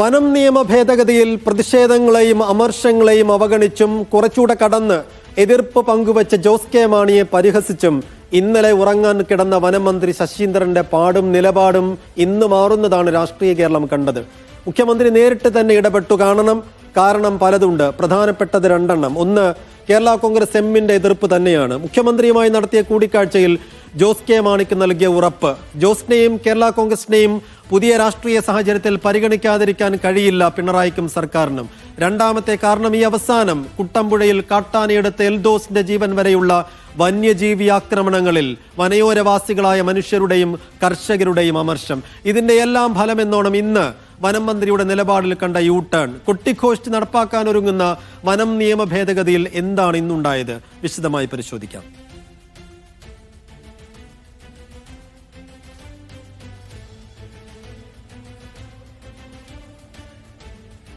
വനം നിയമ ഭേദഗതിയിൽ പ്രതിഷേധങ്ങളെയും അമർഷങ്ങളെയും അവഗണിച്ചും കുറച്ചുകൂടെ കടന്ന് എതിർപ്പ് പങ്കുവച്ച ജോസ് കെ മാണിയെ പരിഹസിച്ചും ഇന്നലെ ഉറങ്ങാൻ കിടന്ന വനമന്ത്രി ശശീന്ദ്രന്റെ പാടും നിലപാടും ഇന്ന് മാറുന്നതാണ് രാഷ്ട്രീയ കേരളം കണ്ടത്. മുഖ്യമന്ത്രി നേരിട്ട് തന്നെ ഇടപെട്ടു കാണണം. കാരണം പലതുണ്ട്. പ്രധാനപ്പെട്ടത് രണ്ടെണ്ണം. ഒന്ന് കേരള കോൺഗ്രസ് എമ്മിന്റെ എതിർപ്പ് തന്നെയാണ്. മുഖ്യമന്ത്രിയുമായി നടത്തിയ കൂടിക്കാഴ്ചയിൽ ജോസ് കെ മാണിക്ക് നൽകിയ ഉറപ്പ്. ജോസിനെയും കേരള കോൺഗ്രസിനെയും പുതിയ രാഷ്ട്രീയ സാഹചര്യത്തിൽ പരിഗണിക്കാതിരിക്കാൻ കഴിയില്ല പിണറായിക്കും സർക്കാരിനും. രണ്ടാമത്തെ കാരണം ഈ അവസാനം കുട്ടമ്പുഴയിൽ കാട്ടാനയെടുത്ത എൽദോസിന്റെ ജീവൻ വരെയുള്ള വന്യജീവി ആക്രമണങ്ങളിൽ വനയോരവാസികളായ മനുഷ്യരുടെയും കർഷകരുടെയും അമർഷം. ഇതിന്റെ എല്ലാം ഫലമെന്നോണം ഇന്ന് വനം മന്ത്രിയുടെ നിലപാടിൽ കണ്ട യു ടേൺ കൊട്ടിഘോഷിച്ച് നടപ്പാക്കാൻ ഒരുങ്ങുന്ന വനം നിയമ ഭേദഗതിയിൽ എന്താണ് ഇന്നുണ്ടായത്? വിശദമായി പരിശോധിക്കാം.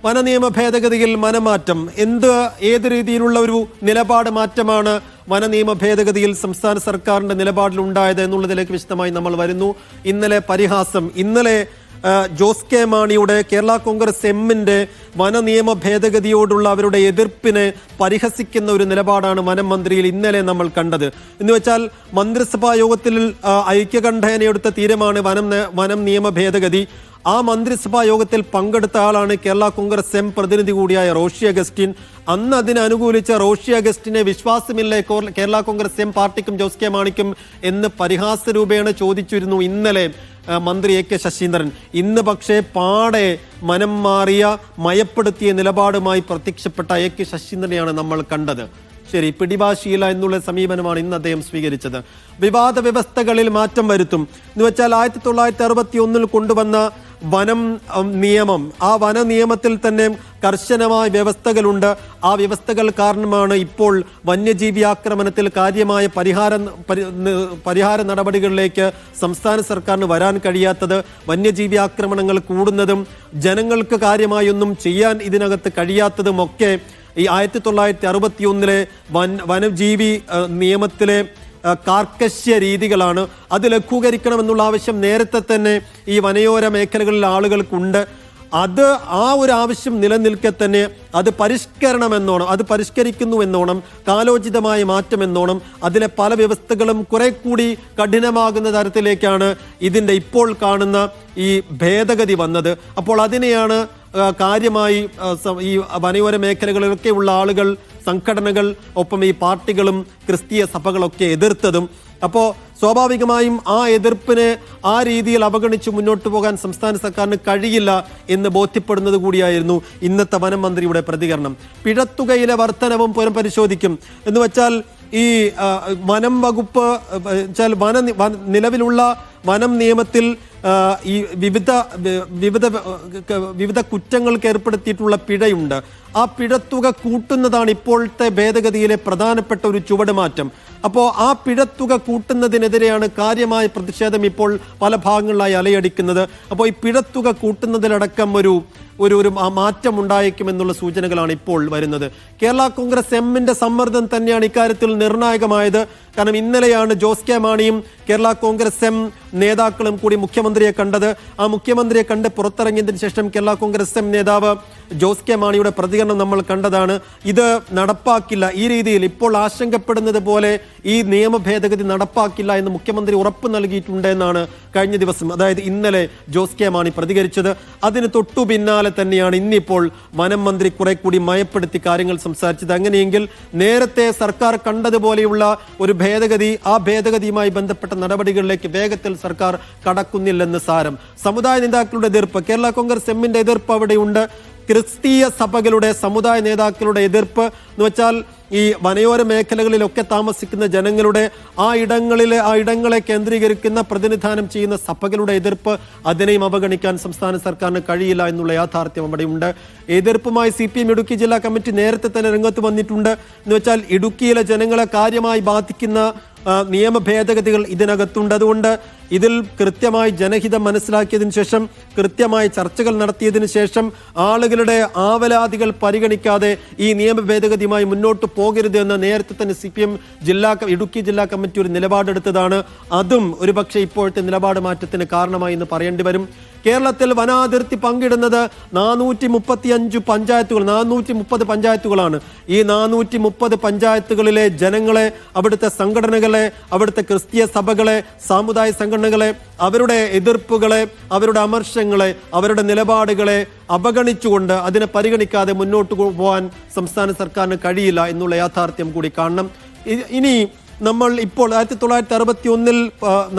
വനനിയമ ഭേദഗതിയിൽ മനമാറ്റം എന്ത് ഏത് രീതിയിലുള്ള ഒരു നിലപാട് മാറ്റമാണ് വനനിയമ ഭേദഗതിയിൽ സംസ്ഥാന സർക്കാരിന്റെ നിലപാടിൽ ഉണ്ടായത് എന്നുള്ളതിലേക്ക് വിശദമായി നമ്മൾ വരുന്നു. ഇന്നലെ പരിഹാസം ഇന്നലെ ജോസ് കെ മാണിയുടെ കേരള കോൺഗ്രസ് എമ്മിന്റെ വന നിയമ ഭേദഗതിയോടുള്ള അവരുടെ എതിർപ്പിനെ പരിഹസിക്കുന്ന ഒരു നിലപാടാണ് വനം മന്ത്രിയിൽ ഇന്നലെ നമ്മൾ കണ്ടത്. എന്ന് വെച്ചാൽ മന്ത്രിസഭാ യോഗത്തിൽ ഐക്യകണ്ഠേനയെടുത്ത തീരുമാനമാണ് വനം വനം നിയമ ഭേദഗതി. ആ മന്ത്രിസഭാ യോഗത്തിൽ പങ്കെടുത്ത ആളാണ് കേരള കോൺഗ്രസ് എം പ്രതിനിധി കൂടിയായ റോഷി അഗസ്റ്റിൻ. അന്ന് അതിനെ അനുകൂലിച്ച റോഷി അഗസ്റ്റിനെ വിശ്വാസമില്ലേ കേരള കോൺഗ്രസ് എം പാർട്ടിക്കും ജോസ് കെ മാണിക്കും എന്ന് പരിഹാസ രൂപേണ ചോദിച്ചിരുന്നു ഇന്നലെ. മന്ത്രി എ കെ ശശീന്ദ്രൻ. ഇന്ന് പക്ഷേ പാടെ മനം മാറിയ മയപ്പെടുത്തിയ നിലപാടുമായി പ്രത്യക്ഷപ്പെട്ട എ കെ ശശീന്ദ്രനെയാണ് നമ്മൾ കണ്ടത്. ശരി പിടിവാശിയില്ല എന്നുള്ള സമീപനമാണ് ഇന്ന് അദ്ദേഹം സ്വീകരിച്ചത്. വിവാദ വ്യവസ്ഥകളിൽ മാറ്റം വരുത്തും. എന്ന് വെച്ചാൽ ആയിരത്തി തൊള്ളായിരത്തി അറുപത്തി ഒന്നിൽ കൊണ്ടുവന്ന വനം നിയമം. ആ വന നിയമത്തിൽ തന്നെ കർശനമായ വ്യവസ്ഥകളുണ്ട്. ആ വ്യവസ്ഥകൾ കാരണമാണ് ഇപ്പോൾ വന്യജീവി ആക്രമണത്തിൽ കാര്യമായ പരിഹാര പരിഹാര നടപടികളിലേക്ക് സംസ്ഥാന സർക്കാരിന് വരാൻ കഴിയാത്തത് വന്യജീവി ആക്രമണങ്ങൾ കൂടുന്നതും ജനങ്ങൾക്ക് കാര്യമായൊന്നും ചെയ്യാൻ ഇതിനകത്ത് കഴിയാത്തതുമൊക്കെ ഈ ആയിരത്തി തൊള്ളായിരത്തി അറുപത്തി ഒന്നിലെ വൻ വനജീവി നിയമത്തിലെ കാർക്കശ്യ രീതികളാണ്. അത് ലഘൂകരിക്കണമെന്നുള്ള ആവശ്യം നേരത്തെ തന്നെ ഈ വനയോര മേഖലകളിൽ ആളുകൾക്കുണ്ട്. അത് ആ ഒരു ആവശ്യം നിലനിൽക്കെ തന്നെ അത് പരിഷ്കരണമെന്നോണം അത് പരിഷ്കരിക്കുന്നു എന്നോണം കാലോചിതമായ മാറ്റം എന്നോണം അതിലെ പല വ്യവസ്ഥകളും കുറെ കൂടി കഠിനമാകുന്ന തരത്തിലേക്കാണ് ഇതിന്റെ ഇപ്പോൾ കാണുന്ന ഈ ഭേദഗതി വന്നത്. അപ്പോൾ അതിനെയാണ് കാര്യമായി ഈ വനയോര മേഖലകളിലൊക്കെയുള്ള ആളുകൾ സംഘടനകൾ ഒപ്പം ഈ പാർട്ടികളും ക്രിസ്തീയ സഭകളൊക്കെ എതിർത്തതും. അപ്പോൾ സ്വാഭാവികമായും ആ എതിർപ്പിനെ ആ രീതിയിൽ അവഗണിച്ച് മുന്നോട്ട് പോകാൻ സംസ്ഥാന സർക്കാരിന് കഴിയില്ല എന്ന് ബോധ്യപ്പെടുന്നത് കൂടിയായിരുന്നു ഇന്നത്തെ വനം മന്ത്രിയുടെ പ്രതികരണം. പിഴത്തുകയിലെ വർധനവും പുനഃപരിശോധിക്കും. എന്ന് വെച്ചാൽ ഈ വനം വകുപ്പ് വെച്ചാൽ വന നിലവിലുള്ള വനം നിയമത്തിൽ ഈ വിവിധ വിവിധ വിവിധ കുറ്റങ്ങൾക്ക് ഏർപ്പെടുത്തിയിട്ടുള്ള പിഴയുണ്ട്. ആ പിഴത്തുക കൂട്ടുന്നതാണ് ഇപ്പോഴത്തെ ഭേദഗതിയിലെ പ്രധാനപ്പെട്ട ഒരു ചുവടുമാറ്റം അപ്പോൾ ആ പിഴത്തുക കൂട്ടുന്നതിനെതിരെയാണ് കാര്യമായ പ്രതിഷേധം ഇപ്പോൾ പല ഭാഗങ്ങളിലായി അലയടിക്കുന്നത്. അപ്പോൾ ഈ പിഴത്തുക കൂട്ടുന്നതിലടക്കം ഒരു ഒരു ഒരു മാറ്റം ഉണ്ടായേക്കുമെന്നുള്ള സൂചനകളാണ് ഇപ്പോൾ വരുന്നത്. കേരള കോൺഗ്രസ് എമ്മിന്റെ സമ്മർദ്ദം തന്നെയാണ് ഇക്കാര്യത്തിൽ നിർണായകമായത്. കാരണം ഇന്നലെയാണ് ജോസ് കെ മാണിയും കേരള കോൺഗ്രസ് എം നേതാക്കളും കൂടി മുഖ്യമന്ത്രിയെ കണ്ടത്. ആ മുഖ്യമന്ത്രിയെ കണ്ട് പുറത്തിറങ്ങിയതിനു ശേഷം കേരള കോൺഗ്രസ് എം നേതാവ് ജോസ് കെ മാണിയുടെ പ്രതികരണം നമ്മൾ കണ്ടതാണ്. ഇത് നടപ്പാക്കില്ല. ഈ രീതിയിൽ ഇപ്പോൾ ആശങ്കപ്പെടുന്നത് പോലെ ഈ നിയമ ഭേദഗതി നടപ്പാക്കില്ല എന്ന് മുഖ്യമന്ത്രി ഉറപ്പ് നൽകിയിട്ടുണ്ട് എന്നാണ് കഴിഞ്ഞ ദിവസം അതായത് ഇന്നലെ ജോസ് കെ മാണി പ്രതികരിച്ചത്. അതിന് തൊട്ടു പിന്നാലെ തന്നെയാണ് ഇന്നിപ്പോൾ വനം മന്ത്രി കുറെ കൂടി മയപ്പെടുത്തി കാര്യങ്ങൾ സംസാരിച്ചത്. അങ്ങനെയെങ്കിൽ നേരത്തെ സർക്കാർ കണ്ടതുപോലെയുള്ള ഒരു ഭേദഗതി ആ ഭേദഗതിയുമായി ബന്ധപ്പെട്ട നടപടികളിലേക്ക് വേഗത്തിൽ സർക്കാർ കടക്കുന്നില്ലെന്ന് സാരം. സമുദായ നേതാക്കളുടെ എതിർപ്പ് കേരള കോൺഗ്രസ് എമ്മിന്റെ എതിർപ്പ് അവിടെയുണ്ട്. ക്രിസ്തീയ സഭകളുടെ സമുദായ നേതാക്കളുടെ എതിർപ്പ് എന്ന് വെച്ചാൽ ഈ വനയോര മേഖലകളിലൊക്കെ താമസിക്കുന്ന ജനങ്ങളുടെ ആ ഇടങ്ങളിലെ ആ ഇടങ്ങളെ കേന്ദ്രീകരിക്കുന്ന പ്രതിനിധാനം ചെയ്യുന്ന സഭകളുടെ എതിർപ്പ് അതിനെയും അവഗണിക്കാൻ സംസ്ഥാന സർക്കാരിന് കഴിയില്ല എന്നുള്ള യാഥാർത്ഥ്യം അവിടെയുണ്ട്. എതിർപ്പുമായി സി പി എം ഇടുക്കി ജില്ലാ കമ്മിറ്റി നേരത്തെ തന്നെ രംഗത്ത് വന്നിട്ടുണ്ട്. എന്ന് വെച്ചാൽ ഇടുക്കിയിലെ ജനങ്ങളെ കാര്യമായി ബാധിക്കുന്ന നിയമ ഭേദഗതികൾ ഇതിനകത്തുണ്ടതുകൊണ്ട് ഇതിൽ കൃത്യമായി ജനഹിതം മനസ്സിലാക്കിയതിനു ശേഷം കൃത്യമായി ചർച്ചകൾ നടത്തിയതിനു ശേഷം ആളുകളുടെ ആവലാതികൾ പരിഗണിക്കാതെ ഈ നിയമ ഭേദഗതിയുമായി മുന്നോട്ട് പോകരുത് എന്ന് നേരത്തെ തന്നെ സി ജില്ലാ ഇടുക്കി ജില്ലാ കമ്മിറ്റി ഒരു നിലപാടെടുത്തതാണ്. അതും ഒരുപക്ഷെ ഇപ്പോഴത്തെ നിലപാട് മാറ്റത്തിന് കാരണമായി എന്ന് പറയേണ്ടി വരും. കേരളത്തിൽ വനാതിർത്തി പങ്കിടുന്നത് നാനൂറ്റി മുപ്പത്തി അഞ്ച് പഞ്ചായത്തുകൾ നാനൂറ്റി മുപ്പത് പഞ്ചായത്തുകളാണ്. ഈ നാനൂറ്റി മുപ്പത് പഞ്ചായത്തുകളിലെ ജനങ്ങളെ അവിടുത്തെ സംഘടനകളെ അവിടുത്തെ ക്രിസ്തീയ സഭകളെ സാമുദായ സംഘടനകളെ അവരുടെ എതിർപ്പുകളെ അവരുടെ അമർശങ്ങളെ അവരുടെ നിലപാടുകളെ അവഗണിച്ചുകൊണ്ട് അതിനെ പരിഗണിക്കാതെ മുന്നോട്ട് പോകാൻ സംസ്ഥാന സർക്കാരിന് കഴിയില്ല എന്നുള്ള യാഥാർത്ഥ്യം കൂടി കാണണം. ഇനി നമ്മൾ ഇപ്പോൾ ആയിരത്തി തൊള്ളായിരത്തി അറുപത്തി ഒന്നിൽ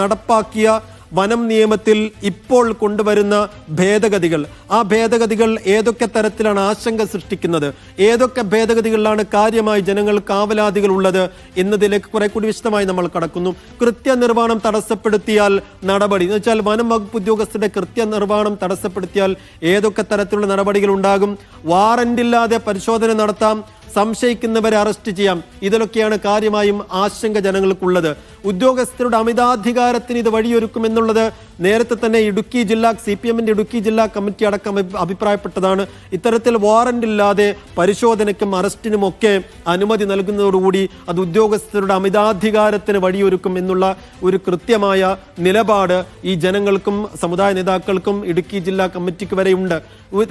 നടപ്പാക്കിയ വനം നിയമത്തിൽ ഇപ്പോൾ കൊണ്ടുവരുന്ന ഭേദഗതികൾ. ആ ഭേദഗതികൾ ഏതൊക്കെ തരത്തിലാണ് ആശങ്ക സൃഷ്ടിക്കുന്നത്? ഏതൊക്കെ ഭേദഗതികളിലാണ് കാര്യമായി ജനങ്ങൾ കാവലാദികൾ ഉള്ളത് എന്നതിലേക്ക് കുറെ കൂടി വിശദമായി നമ്മൾ കടക്കുന്നു. കൃത്യനിർവഹണം തടസ്സപ്പെടുത്തിയാൽ നടപടി. എന്ന് വെച്ചാൽ വനം വകുപ്പ് ഉദ്യോഗസ്ഥരുടെ കൃത്യനിർവഹണം തടസ്സപ്പെടുത്തിയാൽ ഏതൊക്കെ തരത്തിലുള്ള നടപടികൾ ഉണ്ടാകും? വാറന്റ് ഇല്ലാതെ പരിശോധന നടത്താം. സംശയിക്കുന്നവരെ അറസ്റ്റ് ചെയ്യാം. ഇതിലൊക്കെയാണ് കാര്യമായും ആശങ്ക ജനങ്ങൾക്കുള്ളത്. ഉദ്യോഗസ്ഥരുടെ അമിതാധികാരത്തിന് ഇത് വഴിയൊരുക്കുമെന്നുള്ളത് നേരത്തെ തന്നെ ഇടുക്കി ജില്ലാ സി പി എമ്മിന്റെ ഇടുക്കി ജില്ലാ കമ്മിറ്റി അടക്കം അഭിപ്രായപ്പെട്ടതാണ്. ഇത്തരത്തിൽ വാറന്റ് ഇല്ലാതെ പരിശോധനയ്ക്കും അറസ്റ്റിനുമൊക്കെ അനുമതി നൽകുന്നതോടുകൂടി അത് ഉദ്യോഗസ്ഥരുടെ അമിതാധികാരത്തിന് വഴിയൊരുക്കും എന്നുള്ള ഒരു കൃത്യമായ നിലപാട് ഈ ജനങ്ങൾക്കും സമുദായ നേതാക്കൾക്കും ഇടുക്കി ജില്ലാ കമ്മിറ്റിക്ക് വരെയുണ്ട്.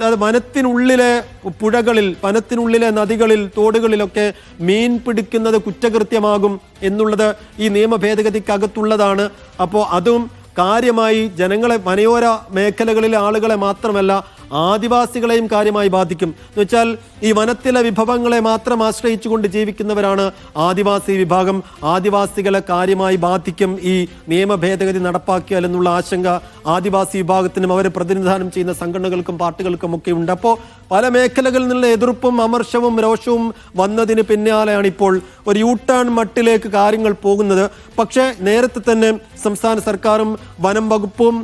അത് വനത്തിനുള്ളിലെ പുഴകളിൽ വനത്തിനുള്ളിലെ നദികളിൽ തോടുകളിലൊക്കെ മീൻ പിടിക്കുന്നത് കുറ്റകൃത്യമാകും എന്നുള്ളത് ഈ നിയമ ഭേദഗതിക്കകത്തുള്ളതാണ് അപ്പോൾ അതും കാര്യമായി ജനങ്ങളെ മനയോര മേഖലകളിലെ ആളുകളെ മാത്രമല്ല ആദിവാസികളെയും കാര്യമായി ബാധിക്കും. എന്ന് വെച്ചാൽ ഈ വനത്തിലെ വിഭവങ്ങളെ മാത്രം ആശ്രയിച്ചുകൊണ്ട് ജീവിക്കുന്നവരാണ് ആദിവാസി വിഭാഗം. ആദിവാസികളെ കാര്യമായി ബാധിക്കും ഈ നിയമ ഭേദഗതി നടപ്പാക്കിയാൽ എന്നുള്ള ആശങ്ക ആദിവാസി വിഭാഗത്തിനും അവരെ പ്രതിനിധാനം ചെയ്യുന്ന സംഘടനകൾക്കും പാർട്ടികൾക്കും ഒക്കെ ഉണ്ട്. അപ്പോൾ പല മേഖലകളിൽ നിന്നുള്ള എതിർപ്പും അമർഷവും രോഷവും വന്നതിന് പിന്നാലെയാണ് ഇപ്പോൾ ഒരു യൂ ടേൺ മട്ടിലേക്ക് കാര്യങ്ങൾ പോകുന്നത്. പക്ഷേ നേരത്തെ തന്നെ സംസ്ഥാന സർക്കാരും വനം വകുപ്പും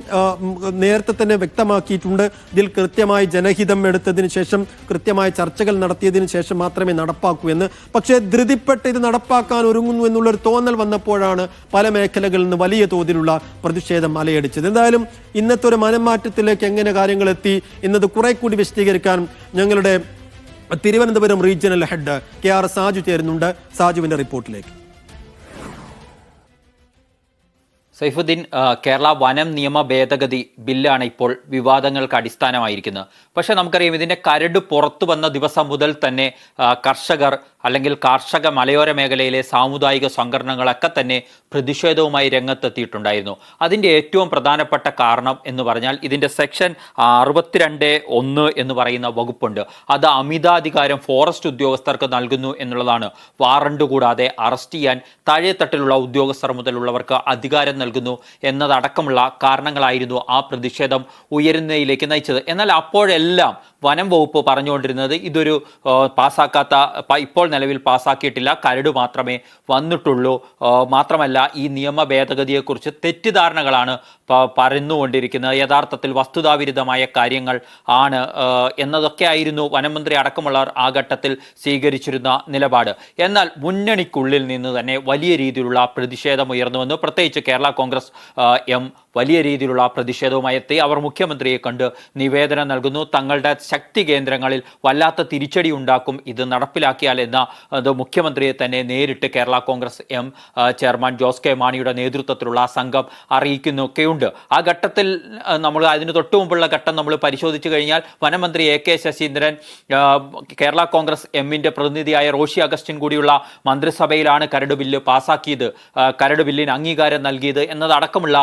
നേരത്തെ തന്നെ വ്യക്തമാക്കിയിട്ടുണ്ട്. ഇതിൽ കൃത്യമായി ജനഹിതം എടുത്തതിന് ശേഷം കൃത്യമായ ചർച്ചകൾ നടത്തിയതിനു ശേഷം മാത്രമേ നടപ്പാക്കൂ എന്ന്. പക്ഷേ ധൃതിപ്പെട്ട് ഇത് നടപ്പാക്കാൻ ഒരുങ്ങുന്നു എന്നുള്ളൊരു തോന്നൽ വന്നപ്പോഴാണ് പല മേഖലകളിൽ നിന്ന് വലിയ തോതിലുള്ള പ്രതിഷേധം അലയടിച്ചത്. എന്തായാലും ഇന്നത്തെ ഒരു മനംമാറ്റത്തിലേക്ക് എങ്ങനെ കാര്യങ്ങൾ എത്തി എന്നത് കുറെ കൂടി വിശദീകരിക്കാൻ ഞങ്ങളുടെ Thiruvananthapuram regional head K R Saju ചേരുന്നുണ്ട്. സാജുവിന്റെ റിപ്പോർട്ടിലേക്ക്. സൈഫുദ്ദീൻ കേരള വനം നിയമ ഭേദഗതി ബില്ലാണ് ഇപ്പോൾ വിവാദങ്ങൾക്ക് അടിസ്ഥാനമായിരിക്കുന്നത്. പക്ഷേ നമുക്കറിയാം ഇതിന്റെ കരട് പുറത്തു വന്ന ദിവസം മുതൽ തന്നെ കർഷകർ അല്ലെങ്കിൽ കാർഷിക മലയോര മേഖലയിലെ സാമുദായിക സംഘടനകളൊക്കെ തന്നെ പ്രതിഷേധവുമായി രംഗത്തെത്തിയിട്ടുണ്ടായിരുന്നു. അതിന്റെ ഏറ്റവും പ്രധാനപ്പെട്ട കാരണം എന്ന് പറഞ്ഞാൽ ഇതിന്റെ സെക്ഷൻ അറുപത്തിരണ്ട് ഒന്ന് എന്ന് പറയുന്ന വകുപ്പുണ്ട്. അത് അമിതാധികാരം ഫോറസ്റ്റ് ഉദ്യോഗസ്ഥർക്ക് നൽകുന്നു എന്നുള്ളതാണ്. വാറണ്ട് കൂടാതെ അറസ്റ്റ് ചെയ്യാൻ താഴെത്തട്ടിലുള്ള ഉദ്യോഗസ്ഥർ മുതലുള്ളവർക്ക് അധികാരം എന്നതടക്കമുള്ള കാരണങ്ങളായിരുന്നു ആ പ്രതിഷേധം ഉയരുന്നതിലേക്ക് നയിച്ചത്. എന്നാൽ അപ്പോഴെല്ലാം വനം വകുപ്പ് പറഞ്ഞുകൊണ്ടിരുന്നത് ഇതൊരു പാസ്സാക്കാത്ത ഇപ്പോൾ നിലവിൽ പാസ്സാക്കിയിട്ടില്ല കരട് മാത്രമേ വന്നിട്ടുള്ളൂ. മാത്രമല്ല ഈ നിയമ ഭേദഗതിയെക്കുറിച്ച് തെറ്റിദ്ധാരണകളാണ് പറഞ്ഞുകൊണ്ടിരിക്കുന്നത് യഥാർത്ഥത്തിൽ വസ്തുതാവിരുദ്ധമായ കാര്യങ്ങൾ ആണ് എന്നതൊക്കെ ആയിരുന്നു വനമന്ത്രി അടക്കമുള്ളവർ ആ ഘട്ടത്തിൽ സ്വീകരിച്ചിരുന്ന നിലപാട്. എന്നാൽ മുന്നണിക്കുള്ളിൽ നിന്ന് തന്നെ വലിയ രീതിയിലുള്ള പ്രതിഷേധം ഉയർന്നുവന്നു. പ്രത്യേകിച്ച് കേരള കോൺഗ്രസ് ആ, എം വലിയ രീതിയിലുള്ള പ്രതിഷേധവുമായി എത്തി അവർ മുഖ്യമന്ത്രിയെ കണ്ട് നിവേദനം നൽകുന്നു. തങ്ങളുടെ ശക്തി കേന്ദ്രങ്ങളിൽ വല്ലാത്ത തിരിച്ചടി ഉണ്ടാക്കും. ഇത് നടപ്പിലാക്കിയാൽ എന്ന മുഖ്യമന്ത്രിയെ തന്നെ നേരിട്ട് Kerala Congress M chairman Jose K മാണിയുടെ നേതൃത്വത്തിലുള്ള സംഘം അറിയിക്കുന്നൊക്കെയുണ്ട്. ആ ഘട്ടത്തിൽ നമ്മൾ അതിന് തൊട്ടു മുമ്പുള്ള ഘട്ടം നമ്മൾ പരിശോധിച്ചു കഴിഞ്ഞാൽ വനമന്ത്രി എ കെ ശശീന്ദ്രൻ കേരള കോൺഗ്രസ് എമ്മിന്റെ പ്രതിനിധിയായ റോഷി അഗസ്റ്റിൻ കൂടിയുള്ള മന്ത്രിസഭയിലാണ് കരട് ബില്ല് പാസാക്കിയത്. കരട് ബില്ലിന് അംഗീകാരം നൽകിയത് എന്നതടക്കമുള്ള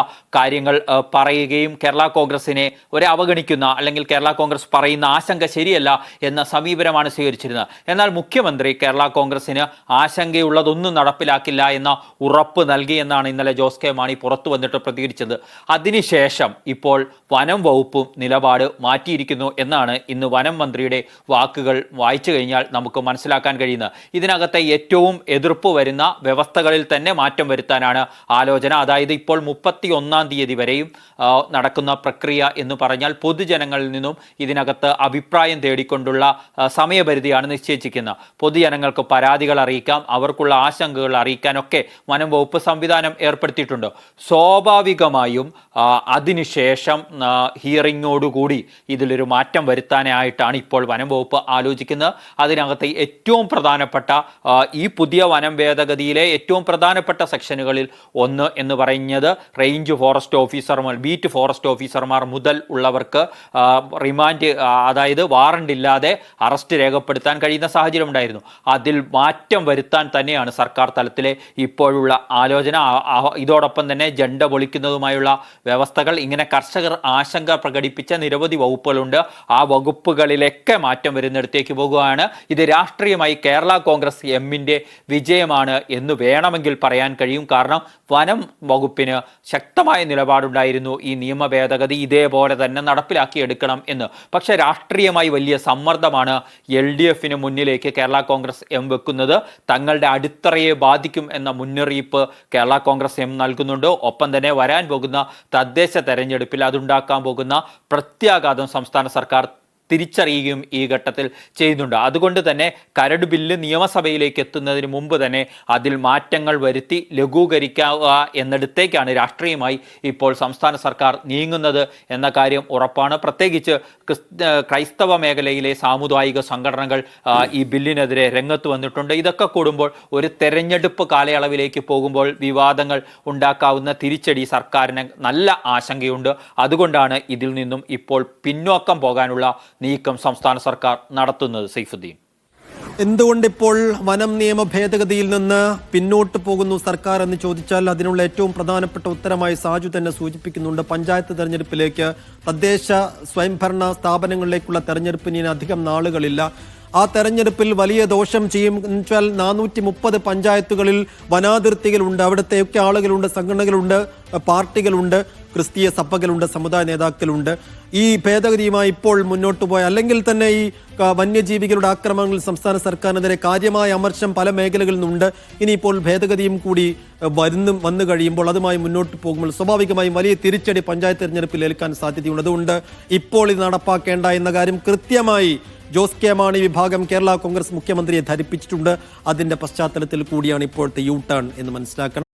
കാര്യങ്ങൾ പറയുകയും കേരള കോൺഗ്രസിനെ ഒരു അവഗണിക്കുന്ന അല്ലെങ്കിൽ കേരള കോൺഗ്രസ് പറയുന്ന ആശങ്ക ശരിയല്ല എന്ന സമീപനമാണ് സ്വീകരിച്ചിരുന്നത്. എന്നാൽ മുഖ്യമന്ത്രി കേരള കോൺഗ്രസിന് ആശങ്കയുള്ളതൊന്നും നടപ്പിലാക്കില്ല എന്ന ഉറപ്പ് നൽകിയെന്നാണ് ഇന്നലെ ജോസ് കെ മാണി പുറത്തു വന്നിട്ട് പ്രതികരിച്ചത്. അതിനുശേഷം ഇപ്പോൾ വനം വകുപ്പും നിലപാട് മാറ്റിയിരിക്കുന്നു എന്നാണ് ഇന്ന് വനം മന്ത്രിയുടെ വാക്കുകൾ വായിച്ചു കഴിഞ്ഞാൽ നമുക്ക് മനസ്സിലാക്കാൻ കഴിയുന്നത്. ഇതിനകത്തെ ഏറ്റവും എതിർപ്പ് വരുന്ന വ്യവസ്ഥകളിൽ തന്നെ മാറ്റം വരുത്താനാണ് ആലോചന. അതായത് ഇപ്പോൾ മുപ്പത്തി ഒന്നാം തീയതി വരെയും നടക്കുന്ന പ്രക്രിയ എന്ന് പറഞ്ഞാൽ പൊതുജനങ്ങളിൽ നിന്നും ഇതിനകത്ത് അഭിപ്രായം തേടിക്കൊണ്ടുള്ള സമയപരിധിയാണ് നിശ്ചയിച്ചിരിക്കുന്നത്. പൊതുജനങ്ങൾക്ക് പരാതികൾ അറിയിക്കാം അവർക്കുള്ള ആശങ്കകൾ അറിയിക്കാനൊക്കെ വനം വകുപ്പ് സംവിധാനം ഏർപ്പെടുത്തിയിട്ടുണ്ട്. സ്വാഭാവികമായും അതിനുശേഷം ഹിയറിങ്ങോടുകൂടി ഇതിലൊരു മാറ്റം വരുത്താനായിട്ടാണ് ഇപ്പോൾ വനം വകുപ്പ് ആലോചിക്കുന്നത്. അതിനകത്ത് ഏറ്റവും പ്രധാനപ്പെട്ട ഈ പുതിയ വനം ഭേദഗതിയിലെ ഏറ്റവും പ്രധാനപ്പെട്ട സെക്ഷനുകളിൽ ഒന്ന് എന്ന് പറയുന്നത് റേഞ്ച് ഫോറസ്റ്റ് ഫോറസ്റ്റ് ഓഫീസർമാർ ബീറ്റ് ഫോറസ്റ്റ് ഓഫീസർമാർ മുതൽ ഉള്ളവർക്ക് റിമാൻഡ് അതായത് വാറണ്ട് ഇല്ലാതെ അറസ്റ്റ് രേഖപ്പെടുത്താൻ കഴിയുന്ന സാഹചര്യം ഉണ്ടായിരുന്നു. അതിൽ മാറ്റം വരുത്താൻ തന്നെയാണ് സർക്കാർ തലത്തിലെ ഇപ്പോഴുള്ള ആലോചന. ഇതോടൊപ്പം തന്നെ ജണ്ട പൊളിക്കുന്നതുമായുള്ള വ്യവസ്ഥകൾ ഇങ്ങനെ കർഷകർ ആശങ്ക പ്രകടിപ്പിച്ച നിരവധി വകുപ്പുകളുണ്ട്. ആ വകുപ്പുകളിലൊക്കെ മാറ്റം വരുന്നിടത്തേക്ക് പോകുകയാണ്. ഇത് രാഷ്ട്രീയമായി കേരള കോൺഗ്രസ് എമ്മിന്റെ വിജയമാണ് എന്ന് വേണമെങ്കിൽ പറയാൻ കഴിയും. കാരണം വനം വകുപ്പിന് ശക്തമായ നിലപാടുണ്ടായിരുന്നു. ഈ നിയമ ഭേദഗതി ഇതേപോലെ തന്നെ നടപ്പിലാക്കിയെടുക്കണം എന്ന്. പക്ഷെ രാഷ്ട്രീയമായി വലിയ സമ്മർദ്ദമാണ് എൽ ഡി എഫിന് മുന്നിലേക്ക് കേരള കോൺഗ്രസ് എം വെക്കുന്നത്. തങ്ങളുടെ അടിത്തറയെ ബാധിക്കും എന്ന മുന്നറിയിപ്പ് കേരള കോൺഗ്രസ് എം നൽകുന്നുണ്ട്. ഒപ്പം തന്നെ വരാൻ പോകുന്ന തദ്ദേശ തെരഞ്ഞെടുപ്പിൽ അതുണ്ടാക്കാൻ പോകുന്ന പ്രത്യാഘാതം സംസ്ഥാന സർക്കാർ തിരിച്ചറിയുകയും ഈ ഘട്ടത്തിൽ ചെയ്യുന്നുണ്ട്. അതുകൊണ്ട് തന്നെ കരട് ബില്ല് നിയമസഭയിലേക്ക് എത്തുന്നതിന് മുമ്പ് തന്നെ അതിൽ മാറ്റങ്ങൾ വരുത്തി ലഘൂകരിക്കുക എന്നിടത്തേക്കാണ് രാഷ്ട്രീയമായി ഇപ്പോൾ സംസ്ഥാന സർക്കാർ നീങ്ങുന്നത് എന്ന കാര്യം ഉറപ്പാണ്. പ്രത്യേകിച്ച് ക്രൈസ്തവ മേഖലയിലെ സാമുദായിക സംഘടനകൾ ഈ ബില്ലിനെതിരെ രംഗത്ത് വന്നിട്ടുണ്ട്. ഇതൊക്കെ കൂടുമ്പോൾ ഒരു തെരഞ്ഞെടുപ്പ് കാലയളവിലേക്ക് പോകുമ്പോൾ വിവാദങ്ങൾ ഉണ്ടാക്കാവുന്ന തിരിച്ചടി സർക്കാരിന് നല്ല ആശങ്കയുണ്ട്. അതുകൊണ്ടാണ് ഇതിൽ നിന്നും ഇപ്പോൾ പിന്നോക്കം പോകാനുള്ള നീക്കം സംസ്ഥാന സർക്കാർ നടത്തുന്നത് സൈഫുദ്ദീൻ. എന്തുകൊണ്ടിപ്പോൾ വനം നിയമ ഭേദഗതിയിൽ നിന്ന് പിന്നോട്ട് പോകുന്നു സർക്കാർ എന്ന് ചോദിച്ചാൽ അതിനുള്ള ഏറ്റവും പ്രധാനപ്പെട്ട ഉത്തരമായി സാജു തന്നെ സൂചിപ്പിക്കുന്നുണ്ട്. പഞ്ചായത്ത് തെരഞ്ഞെടുപ്പിലേക്ക് തദ്ദേശ സ്വയംഭരണ സ്ഥാപനങ്ങളിലേക്കുള്ള തെരഞ്ഞെടുപ്പിന് ഇനി അധികം നാളുകളില്ല. ആ തെരഞ്ഞെടുപ്പിൽ വലിയ ദോഷം ചെയ്യും എന്ന് വെച്ചാൽ നാനൂറ്റി മുപ്പത് പഞ്ചായത്തുകളിൽ വനാതിർത്തികളുണ്ട് അവിടുത്തെയൊക്കെ ആളുകളുണ്ട് സംഘടനകളുണ്ട് പാർട്ടികളുണ്ട് ക്രിസ്തീയ സഭകളുണ്ട് സമുദായ നേതാക്കളുണ്ട്. ഈ ഭേദഗതിയുമായി ഇപ്പോൾ മുന്നോട്ട് പോയ അല്ലെങ്കിൽ തന്നെ ഈ വന്യജീവികളുടെ ആക്രമണങ്ങൾ സംസ്ഥാന സർക്കാരിനെതിരെ കാര്യമായ അമർശം പല മേഖലകളിൽ നിന്നുണ്ട്. ഇനിയിപ്പോൾ ഭേദഗതിയും കൂടി വരുന്നു വന്നു കഴിയുമ്പോൾ അതുമായി മുന്നോട്ട് പോകുമ്പോൾ സ്വാഭാവികമായും വലിയ തിരിച്ചടി പഞ്ചായത്ത് തിരഞ്ഞെടുപ്പിൽ ഏൽക്കാൻ സാധ്യതയുണ്ട്. അതുകൊണ്ട് ഇപ്പോൾ ഇത് നടപ്പാക്കേണ്ട എന്ന കാര്യം കൃത്യമായി ജോസ് കെ മാണി വിഭാഗം കേരള കോൺഗ്രസ് മുഖ്യമന്ത്രിയെ ധരിപ്പിച്ചിട്ടുണ്ട്. അതിന്റെ പശ്ചാത്തലത്തിൽ കൂടിയാണ് ഇപ്പോഴത്തെ യു ടേൺ എന്ന് മനസ്സിലാക്കണം.